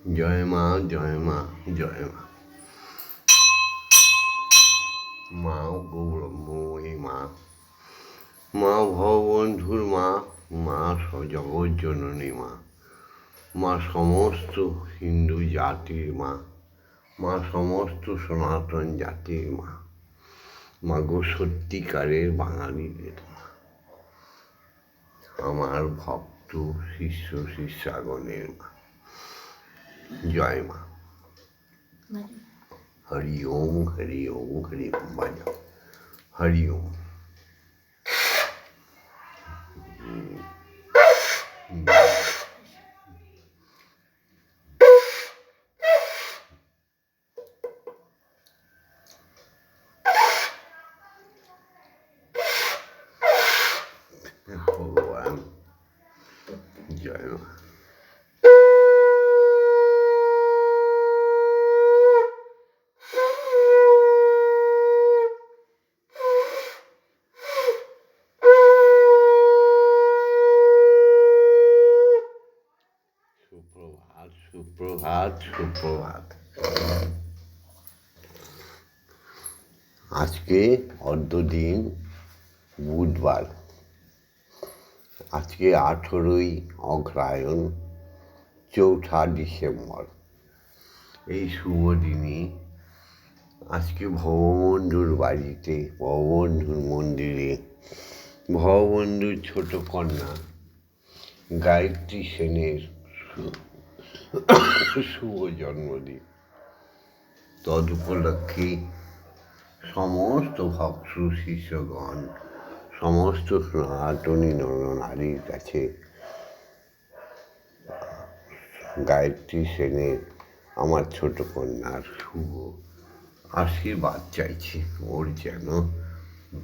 জয় মা জয় মা জয় মা। মা গৌরবময়ী মা। মা ভববন্ধুর মা মা জগৎ জননী মা। মা সমস্ত হিন্দু জাতির মা। মা সমস্ত সনাতন জাতির মা। মা গো সত্যিকারের বাঙালিদের মা। আমার ভক্ত, শিষ্য, শিষ্যাগণের মা। জয় মা হরি ওম হরি ওম হরি ওম বাজাও হরি ওম ভগবান জয় মা সুপ্রভাত সুপ্রভাত সুপ্রভাত। আজকে অর্ধদিন বুধবার। আজকে আঠেরোই অগ্রায়ণ, চৌঠা ডিসেম্বর। এই শুভ দিনে আজকে ভববন্ধুর বাড়িতে, ভববন্ধুর মন্দিরে, ভববন্ধুর ছোট কন্যা, গায়ত্রী সেনের শুভ জন্মদিন। তদুপলক্ষে সমস্ত ভক্ত, শিষ্যগণ, সমস্ত সনাতনী নরনারীর কাছে গায়ত্রী সেনের আমার ছোট কন্যার শুভ আশীর্বাদ চাইছি। ওর যেন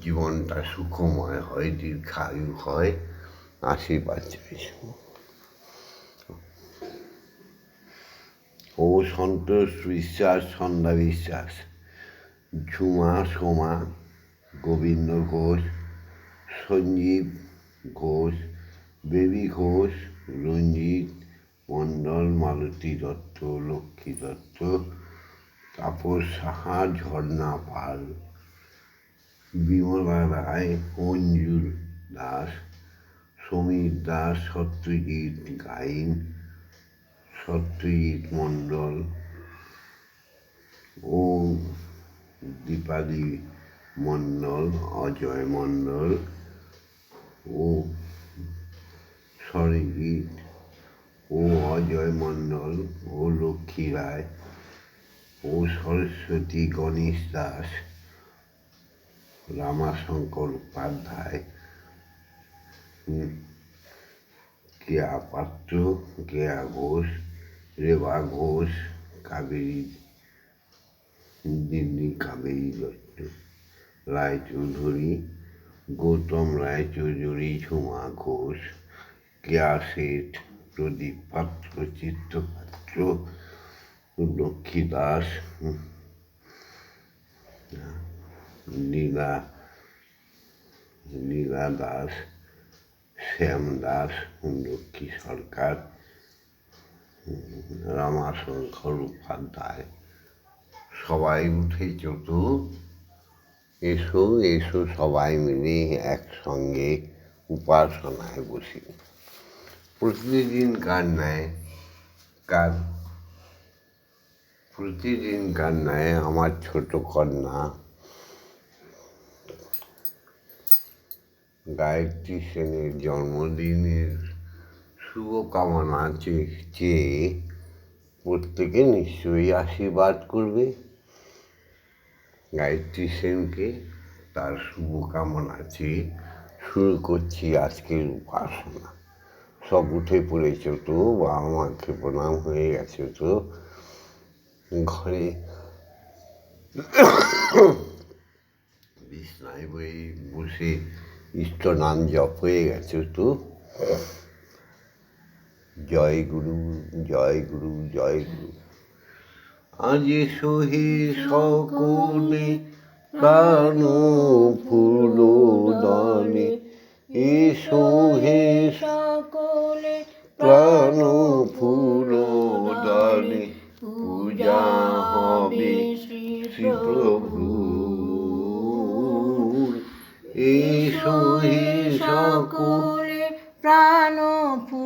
জীবনটা সুখময় হয়, দীর্ঘায়ু হয়, আশীর্বাদ চাইছি। ও সন্তোষ বিশ্বাস সন্ধ্যা বিশ্বাস। ঝুমা সোমা গোবিন্দ ঘোষ সঞ্জীব ঘোষ, বেবি ঘোষ রঞ্জিত মণ্ডল, মালতী দত্ত লক্ষ্মী দত্ত, তাপস সাহা, ঝর্ণা পাল, বিমলা রায় অঞ্জুর দাস সমীর দাস সত্যজিৎ গাইন সত্যজিৎ মণ্ডল ও দীপালি মণ্ডল, অজয় মণ্ডল ও স্বরজিৎ ও অজয় মণ্ডল ও লক্ষ্মী রায় ও সরস্বতী গণেশ দাস, রামাশঙ্কর উপাধ্যায় কেয়া পাত্র কেয়া ঘোষ রেবা ঘোষ, কাবেরী, দিল্লি কাবেরী দত্ত রায়চৌধুরী, গৌতম রায়চৌধুরী, ঝুমা ঘোষ কেয়া শেঠ প্রদীপ পাত্র চিত্তপাত্র লক্ষ্মী দাস লীলা লীলা দাস শ্যাম দাস লক্ষ্মী সরকার রামাশঙ্কর উপাধ্যায় সবাই উঠে তো এসো এসো সবাই মিলে একসঙ্গে উপাসনায় বসি। প্রতিদিন কার ন্যায় কার প্রতিদিন কার ন্যায় আমার ছোট কন্যা। গায়ত্রী সেনের জন্মদিনের শুভকামনা চে- চেয়ে প্রত্যেকে নিশ্চয়ই আশীর্বাদ করবে। গায়ত্রী সেনকে তার শুভকামনা চেয়ে শুরু করছি আজকের উপাসনা। সব উঠে পড়েছ তো, বাবা মাকে প্রণাম হয়ে গেছে তো। ঘরে বই বসে ইষ্ট নাম জপ হয়ে গেছে তো। জয় গুরু জয় গুরু জয় গুরু। আজ সহে সকলে প্রাণ ফুল দানে এ হে সকলে প্রাণ ফুল দানে, পূজা হবে শ্রী প্রভু। এসো হে সকলে প্রাণ ফুল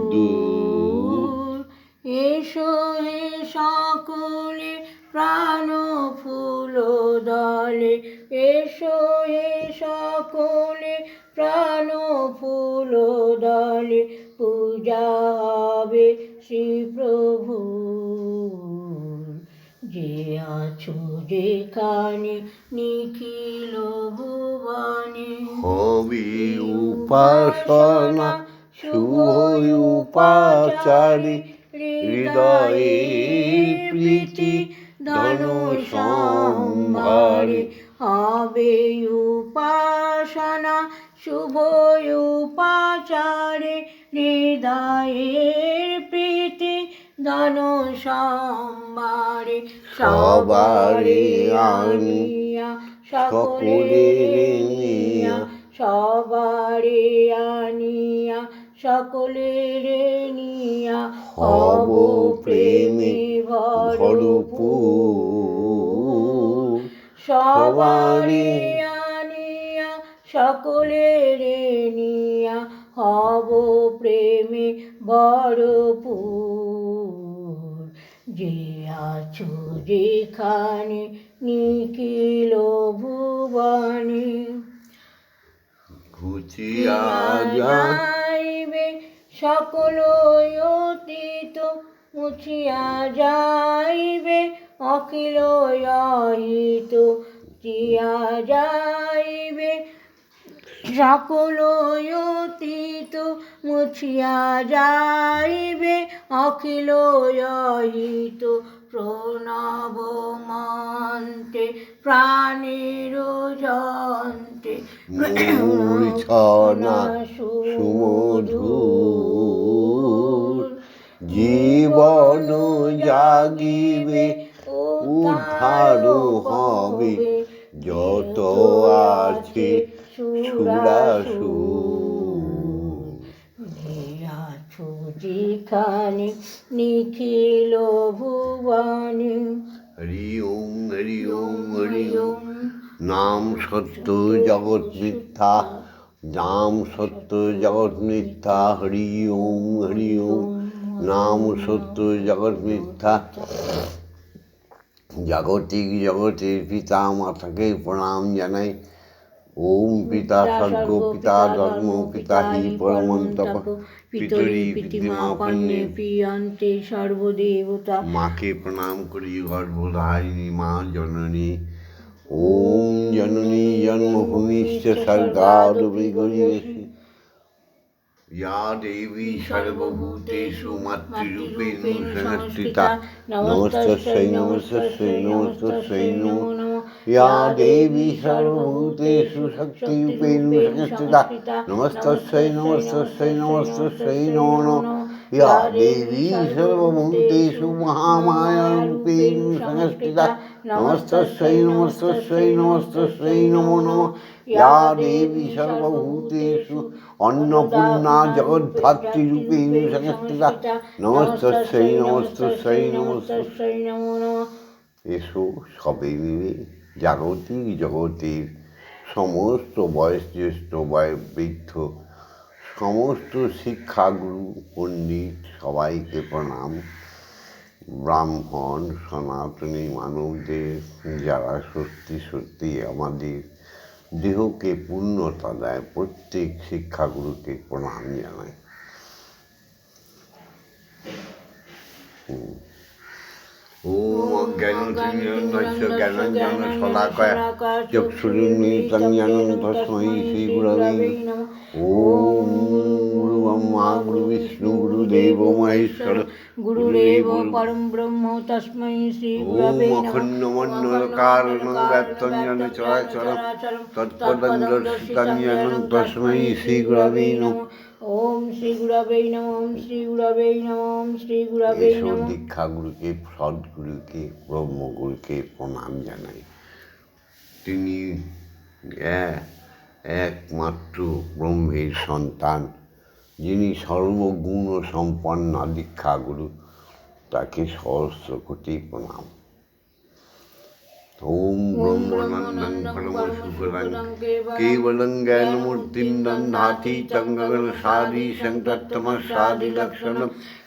উপাসনা শুভ উপাচারী, হৃদয়ে প্রীতি, ধন সম্ভারে হবে উপাসনা শুভ উপাচারে হৃদয়ের প্রীতি, ধন সম্ভারে সবারে আনিয়া সকলে নিয়া সবারে আনিয়া সকলের নিয়া হব প্রেমে ভরপুর। সবারে আনিয়া সকলের নিয়া হব প্রেমে ভরপুর। যে আছো যেখানে নিখিল ভুবনে। ঘুচিয়া যাইবে সকল অতীত মুছিয়া যাইবে অখিল অহিত চিয়া যাইবে সকল অতীত মুছিয়া যাইবে অখিল অহিত প্রণব মন্তে প্রাণের যন্ত্রে সুমধুর জীবন জাগিবে উদ্ধার হবে যত আছে সুরাসুর যে আছো যেখানে নিখিল ভুবনে। হরি ওম হরি ওম হরি ওম নাম সত্য জগৎ মিথ্যা। নাম সত্য জগৎ মিথ্যা। হরি ওম হরি ওম নাম সত্য জগৎ মিথ্যা। জাগতিক জগতের পিতা মাতাকে প্রণাম জানাই। ওম পিতা স্বর্গ পিতা জন্ম পিতা হি পরমন্ত পিতরি পিতৃমাপন্নে প্রিয়ান্তে সর্বদেবতা। মাকে প্রণাম করি গর্ভধারিণী মা জননী। ওম জননী জন্মভূমিশ্চ সর্গারবিগরিষি ইয়া দেবী সর্বভূতেষু মাতৃরূপেণ সংস্থিতা। নমস্তস্যৈ নমস্তস্যৈ নমস্তস্যৈ নমো या देवी सर्वभूतेषु शक्तिरूपेण संस्थिता नमस्तस्यै नमस्तस्यै नमस्तस्यै नमो नमः या देवी सर्वभूतेषु महामायारूपेण संस्थिता नमस्तस्यै नमस्तस्यै नमस्तस्यै नमो नमः या देवी सर्वभूतेषु अन्नपूर्णा जगद्धात्रीरूपेण संस्थिता नमस्तस्यै नमस्तस्यै नमस्तस्यै নমো নমঃ এসো সবে মিলে জাগতিক জগতের সমস্ত বয়স জ্যেষ্ঠ বয় বৃদ্ধ সমস্ত শিক্ষাগুরু, পণ্ডিত সবাইকে প্রণাম। ব্রাহ্মণ, সনাতনী মানবদের যারা সত্যি সত্যি আমাদের দেহকে পূর্ণতা দেয়, প্রত্যেক শিক্ষাগুরুকে প্রণাম জানাই। ওম জ্ঞানঞ্জন জ্ঞানঞ্জন শলাকায় চক্ষুরুন্নীতঞ্জন তস্মৈ শ্রীগুরবে ওম গুরু ব্রহ্মা গুরু বিষ্ণু গুরুদেব মহেশ্বর গুরুদেব পরম ব্রহ্ম তস্মৈ শ্রীগুরবে ওম অখণ্ডমণ্ডলকারণব্যাপ্তঞ্জন চরাচর তৎপদঞ্জন তস্মৈ শ্রীগুরবে নমঃ ওম শ্রী গুরবে নমঃ ওম শ্রী গুরবে নমঃ ওম শ্রী গুরবে এসব নমঃ। দীক্ষাগুরুকে সদ্গুরুকে ব্রহ্মগুরুকে প্রণাম জানাই। তিনি একমাত্র ব্রহ্মের সন্তান যিনি সর্বগুণ সম্পন্ন দীক্ষাগুরু তাকে সহস্র কোটি প্রণাম। ওম ব্রহ্মানন্দং পরম সুখদং কেবলং জ্ঞানমূর্তিং দন্ধাতি তঙ্গগণ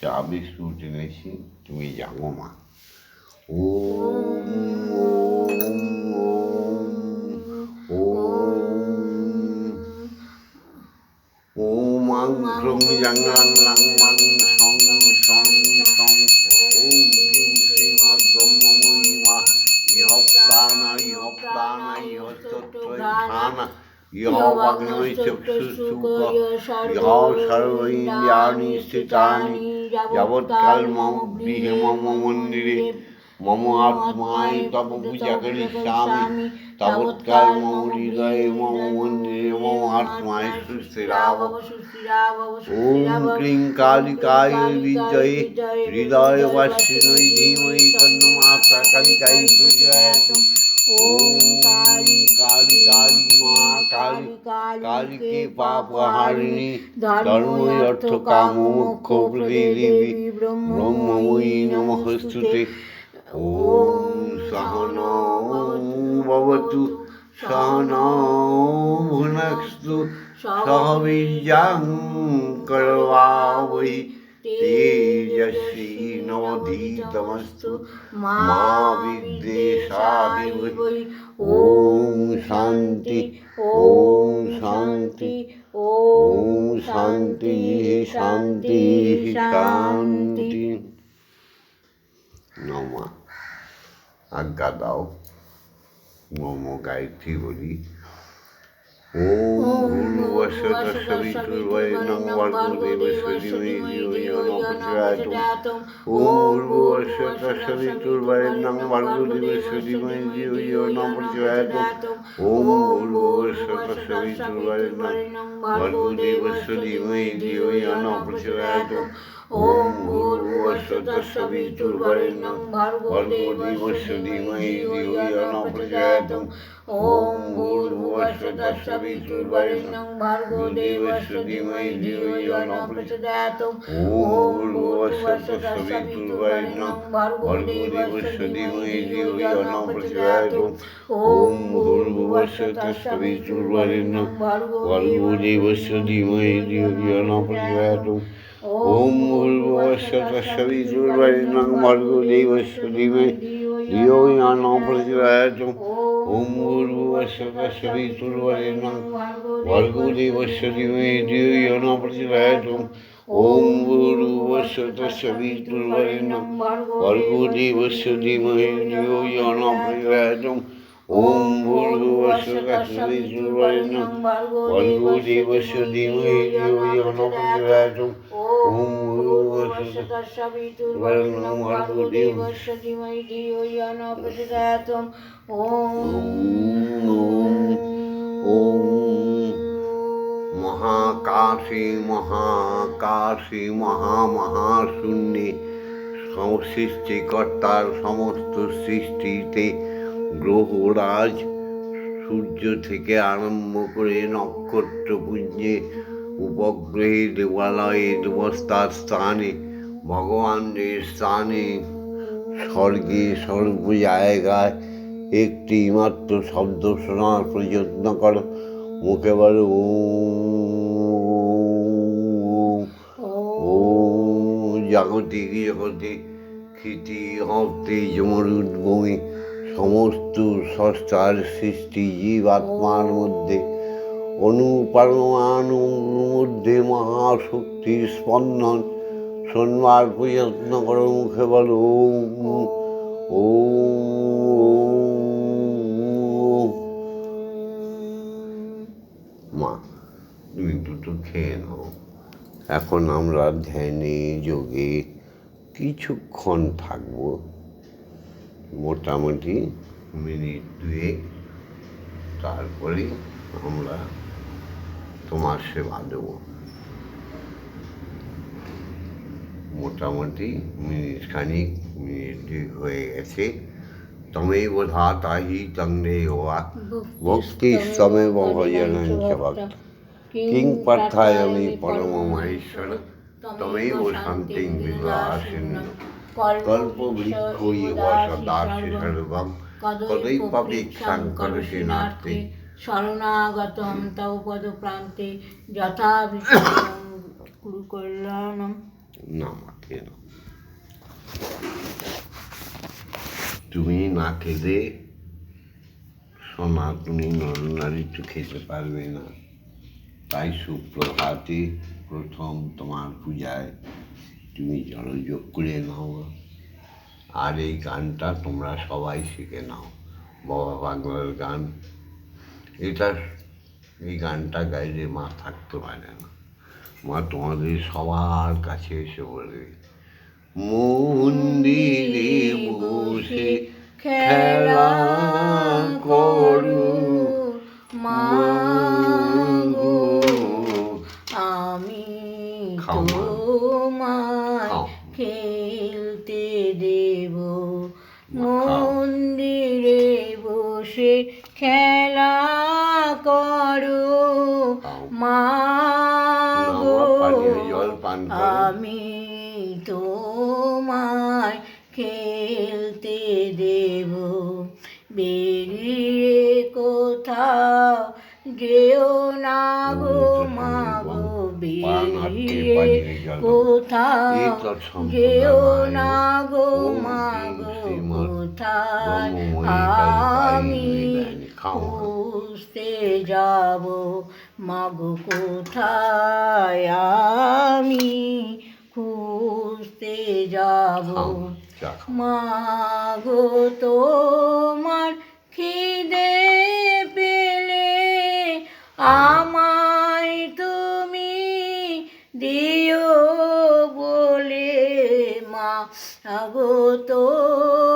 চা বিস্কুট এনেছি তুমি যাব মা ওম আং ক্রং ইয়াং লাং লাং মাং সং সং সং ওম ক্রিং মা ইহ প্রাণা ইহ প্রাণা ইহ তত্ত্বধানা ইহ মন্দিরে মম আত্মায় তব পূজা করিষ্যামি তাবৎকাল মম হৃদয়ে মম মন্দিরে মম আত্মায় সুস্থিরাব ওম ক্রিং কালিকায় বিজয়ে হৃদয় বাসিনৈ ধীমহি কর্ণমাতা কালিকায় প্রচয়াতুম ওম কালী কালী কালী মা কালী কালীকে পাপহারিণী ধর্মই অর্থ কাম মোক্ষ প্রতিদেবী ব্রহ্মময়ী নমস্তুতে ওম সহনৌ ভবতু সহনৌ ভুনক্তু সহ বীর্যং তেজস্বী নবধীতমস্তু মা বিদ্বেষাদিবৈ ওম শান্তি ওম শান্তি ওম শান্তি শান্তি শান্তি নমা আজ্ঞা দাও মম গায়ত্রী বলি ওম ভূর্ভুবস্বত সবিতুর্বরেণ্যং ভর্গদেবস্বতিমহি ধিয়ো ন প্রচোদয়াৎ ওম ভূর্ভুবস্বত সবিতুর্বরেণ্যং ভর্গদেবস্বতিমহি ধিয়ো ন প্রচোদয়াৎ ওম ভূর্ভুবস্বত সবিতুর্বরেণ্যং ভর্গদেবস্বতিমহি ধিয়ো ন প্রচোদয়াৎ ওম ভূর্ভুবস্বত সবিতুর্বরেণ্যং ভর্গদেবস্বতিমহি ধিয়ো ন প্রচোদয়াৎ ওম ভূর্ভুবস্বত সবিতুর্বরেণ্যং ভর্গদেবস্য ধীমহি ধিয়ো ন প্রচোদয়াৎ ওম ভূর্ভুবস্বত সবিতুর্বরেণ্যং ভর্গদেবস্য ধীমহি ধিয়ো ন প্রচোদয়াৎ ওম ভূর্ভুবস্বত সবিতুর্বরেণ্যং ভর্গদেবস্য ওম ভূর্ভুবস্বত সবিতুর্বরেণ্যং ভর্গদেবস্য ধীমহি ধিয়ো ন প্রচোদয়াৎ ওম ভূর্ভুবস্বত সবিতুর্বরেণ্যং ভর্গদেবস্য ধীমহি ধিয়ো ন প্রচোদয়াৎ ওম ওম ভূর্ভুবস্বত সবিতুর্বরেণ্যং ভর্গদেবস্য ধীমহি ধিয়ো ন প্রচোদয়াৎ ওম ভূর্ভুবস্বত সবিতুর্বরেণ্যং ভর্গদেবস্য ধীমহি ধিয়ো ন প্রচোদয়াৎ মহাকাশে মহাকাশে মহামহাশূন্যে সৃষ্টিকর্তার সমস্ত সৃষ্টিতে গ্রহরাজ সূর্য থেকে আরম্ভ করে নক্ষত্রপুঞ্জে উপগ্রহে দেবালয়ে দেবস্থার স্থানে ভগবানের স্থানে স্বর্গে স্বর্গ জায়গায় একটি মাত্র শব্দ শোনার প্রযত্ন করো মুখে বলো ওম জাগতিক জগতে ক্ষিতি হস্তে যমরুদ্গমে সমস্ত সস্তার সৃষ্টি জীব আত্মার মধ্যে অনুপারমাণুর মধ্যে মহাশক্তির স্পন্দন শোনবার প্রযত্ন করো মুখে বল ওম মা তুমি দুটো খেয়ে নাও এখন আমরা ধ্যানে যোগে কিছুক্ষণ থাকব মোটামুটি মিনিট দুয়েক তারপরে আমরা তোমার সেবা দেব মোটামুটি মিনিট খানিক মিনিট দুই হয়ে গেছে তমেই বোধা তাহি তন্ডে ওয়া ভক্তি স্তমেব ভজনং চ ভক্ত কিং পার্থায়মি পরম মহেশ্বর তমেব শান্তিং বিদ্যাসিন্ন কল্পবৃক্ষ ইব সদাশি সর্বম কদৈপবৃক্ষাং করশিনার্থে শরণাগতম তব পদপ্রান্তে যথা কুরু কল্যাণম নামাকে তুমি না খেলে সোনা তুমি নরনারী তো খেতে পারবে না। তাই সুপ্রভাতে প্রথম তোমার পূজায় তুমি জলযোগ করে নাও। আর এই গানটা তোমরা সবাই শিখে নাও। বাবা বাংলার গান। এটা এই গানটা গাইলে মা থাকতে পারে না। মা তোমাদের সবার কাছে এসে বলবে মন্দিরে বসে খেলা করু। আমি তোমায় খেলতে দেব। বেরিয়ে কোথাও যেও না গো মা গো। বেরিয়ে কোথাও যেও না গো মা গো। কোথায় আমি খুঁজতে যাব? মাগো কোথায় আমি? খুঁজতে যাব। মাগো তোমার খিদে পেলে আমায় তুমি দিও বলে। মা আগো তোমার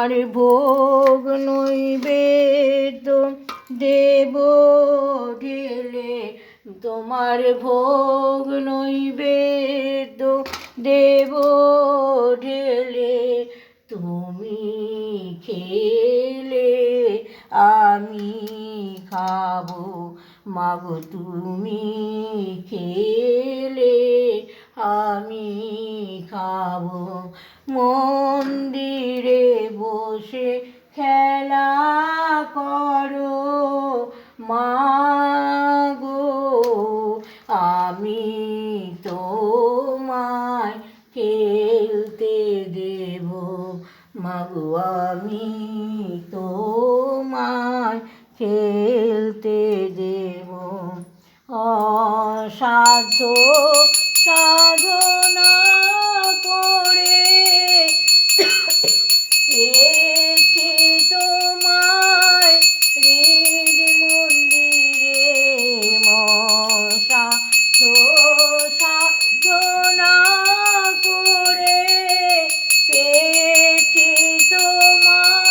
তোমার ভোগ নৈবেদ্য দেব ঢেলে তোমার ভোগ নৈবেদ্য দেব ঢেলে তুমি খেলে, আমি খাব। মাগো, তুমি খেলে। আমি খাব। মন্দিরে বসে খেলা করো। মাগো আমি তোমায় খেলতে দেব। মাগো আমি তোমায় খেলতে দেব। অসাধ্য সাধনা করে। পেয়েছি তোমায় হৃদ মন্দিরে মশা সাধনা করে। পেয়েছি তোমায়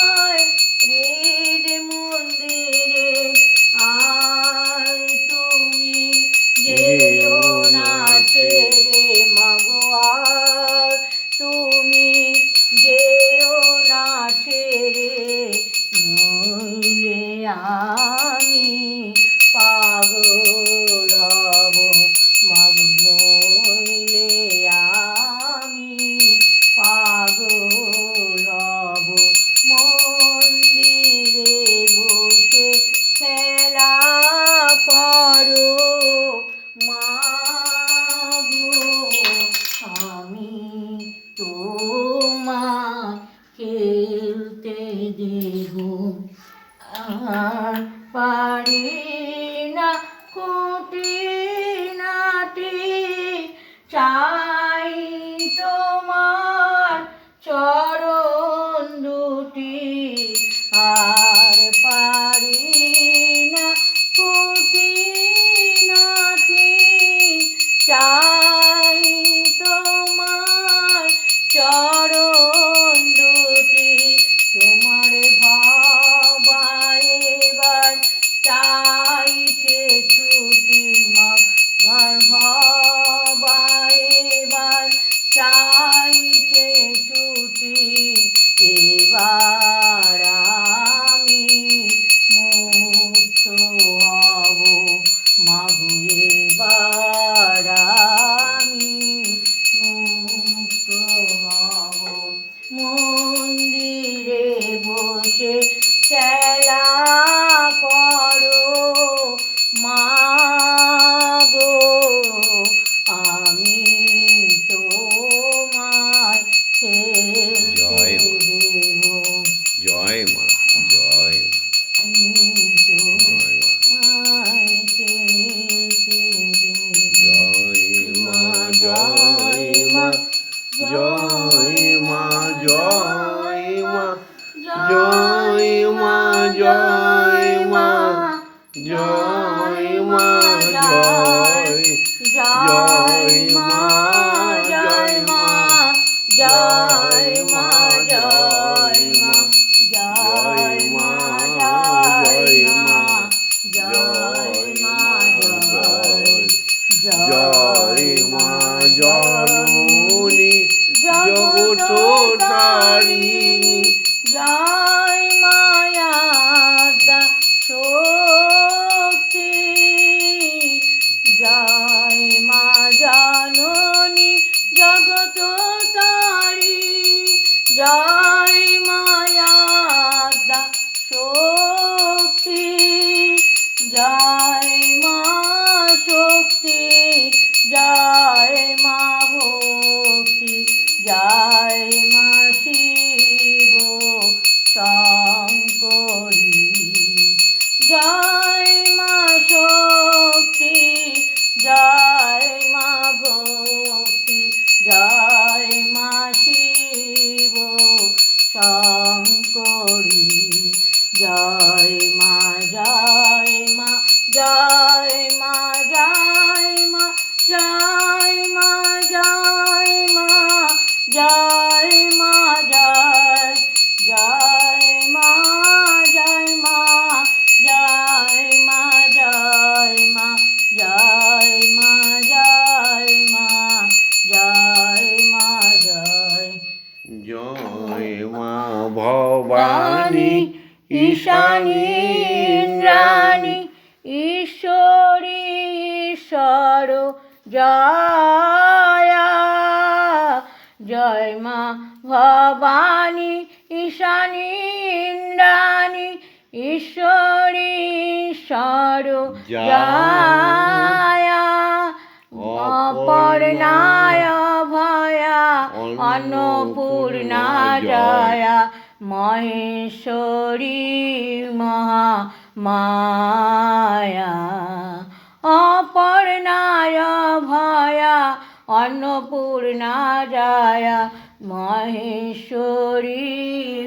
জয়। অপর্ণায় ভয়া। অন্নপূর্ণা জয়া। মহেশ্বরী মহা মায়া অপর্ণায় ভয়া। অন্নপূর্ণা জয়া। মহেশ্বরী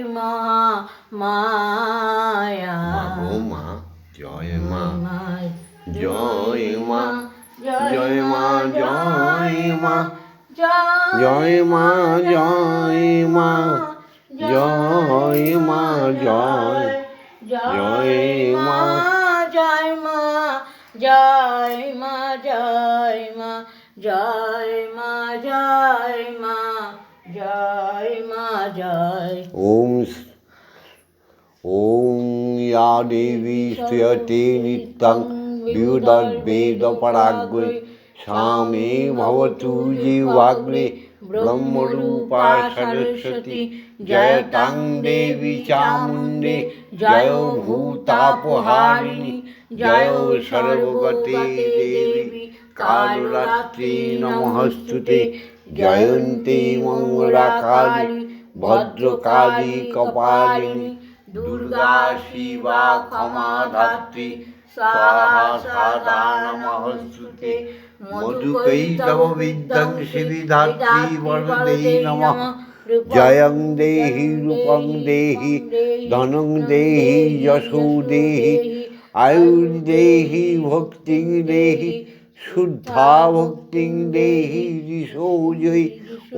মহা মায়া জয় মা জয় মা জয় মা জয় মা জয় মা জয় মা জয় জয় মা জয় মা জয় মা জয় মা জয় মা জয় মা জয় মা জয় ওম ওম ইয়া দেবী শ্রিয়তে নিত্যং द्युदद्वेदपराग्रे सा मे भवतु जीवाग्रे ब्रह्मरूपा सरस्वती जयतां देवी चामुण्डे जय भूतापहारिणि जय सर्वगते देवी कालरात्रि नमस्तुते जयन्ती मङ्गलाकाली ভদ্রকালী কপালিনী দুর্গা শিবা नमः। জয়ং দেহি রূপং দেহি ধনং দেহি যশো দেহি আয়ুর দেহি ভক্তিং দেহি শুদ্ধা ভক্তিং দেহি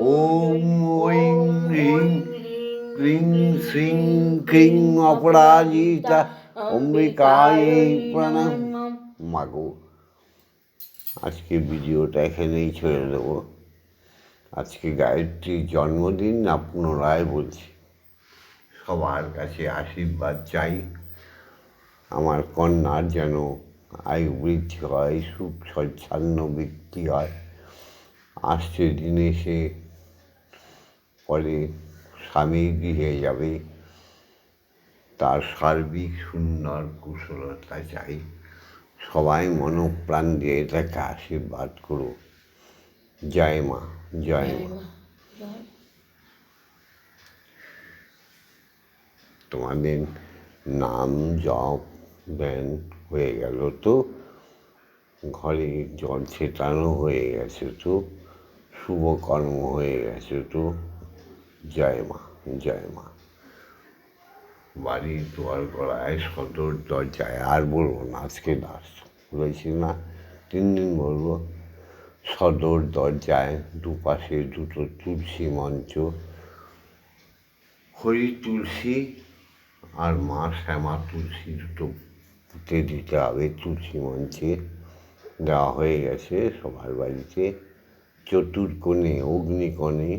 ওম ঐং ক্রিং শ্রিং ক্রিং অপরাজিতা অম্বিকায় প্রণাম মাগো। আজকে ভিডিওটা এখানেই ছেড়ে দেবো। আজকে গায়ত্রীর জন্মদিন না পুনরায় বলছি। সবার কাছে আশীর্বাদ চাই। আমার কন্যার যেন আয়ু বৃদ্ধি হয় সুখ স্বচ্ছন্ন বৃদ্ধি হয়। আসছে দিনে সে পরে স্বামী গৃহে যাবে। তার সার্বিক সুন্দর কুশলতা চাই। সবাই মনপ্রাণ দিয়ে তাকে আশীর্বাদ করো জয় মা জয় মা। তোমাদের নাম জপ জ্ঞান হয়ে গেল তো? ঘরে জল ছেটানো হয়ে গেছে তো? শুভকর্ম হয়ে গেছে তো? জয় মা জয় মা। বাড়ির দুয়ার গড়ায় সদর দরজায়, আর বলব না, আজকে দাস বলেছি না তিন দিন বলব, সদর দরজায় দুপাশে দুটো তুলসী মঞ্চ, হরি তুলসী আর মা শ্যামা তুলসী দুটো পুঁতে দিতে হবে তুলসী মঞ্চে। দেওয়া হয়ে গেছে সবার বাড়িতে। চতুর্কোণে, অগ্নিকোণে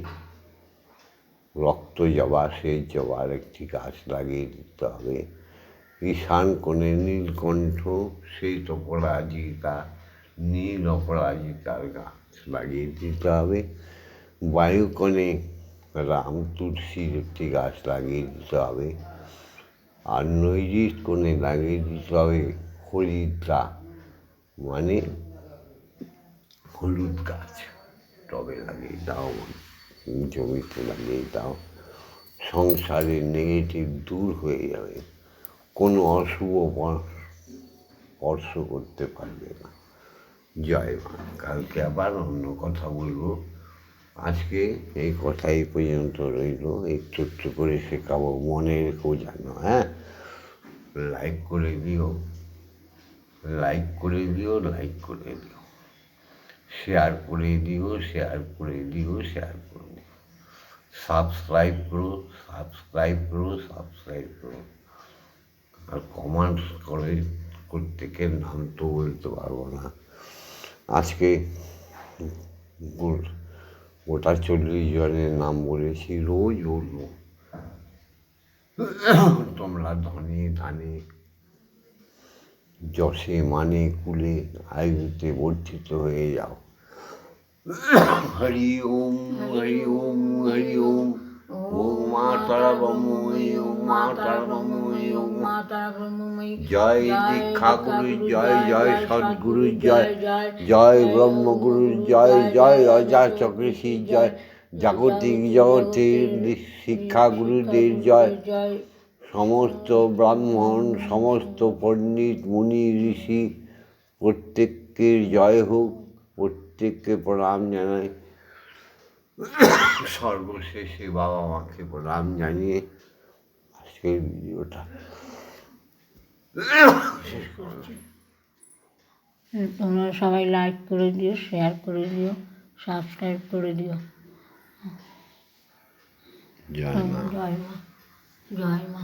রক্ত জবা সেই জবার একটি গাছ লাগিয়ে দিতে হবে। ঈশান কোণে নীলকণ্ঠ সেই অপরাজিতা নীল অপরাজিতার গাছ লাগিয়ে দিতে হবে। বায়ুকোণে রাম তুলসীর একটি গাছ লাগিয়ে দিতে হবে। আর নৈরিত কোণে লাগিয়ে দিতে হবে হরিদ্রা মানে হলুদ গাছ। টবে লাগিয়ে দাও। জমিতে লাগিয়ে দাও সংসারের নেগেটিভ দূর হয়ে যাবে। কোনো অশুভ স্পর্শ- করতে পারবে না। জয় মা। কালকে আবার অন্য কথা বলব। আজকে এই কথা এই পর্যন্ত রইল। একটু একটু করে শেখাবো। মনে রেখেও জানো হ্যাঁ? লাইক করে দিও। লাইক করে দিও লাইক করে দিও। শেয়ার করে দিও শেয়ার করে দিও শেয়ার করে দিও সাবস্ক্রাইব করো সাবস্ক্রাইব করো সাবস্ক্রাইব করো। আর কমেন্টস করে প্রত্যেকের নাম তো বলতে পারব না। আজকে গোটা চল্লিশ জনের নাম বলেছি, রোজ বলব। তোমরা ধনে, ধানে, যশে মানে কুলে, আয়ুতে বর্ধিত হয়ে যাও। হরি ওম হরি ওম হরি ওম ওম মা তারা ব্রহ্মময়ী ওম মা জয় দীক্ষা গুরু জয় জয় সদ্গুরু জয় জয় ব্রহ্মগুরু জয় জয় অজা চক্রী জয় জাগতিক জগতের শিক্ষা গুরুদের জয় সমস্ত ব্রাহ্মণ সমস্ত পণ্ডিত মুনি ঋষি প্রত্যেকের জয় হোক প্রত্যেককে প্রণাম জানাই। সর্বশেষে বাবা মাকে প্রণাম জানিয়ে আজকের ভিডিওটা শেষ তোমরা সবাই লাইক করে দিও শেয়ার করে দিও সাবস্ক্রাইব করে দিও। জয় মা। জয় মা জয় মা।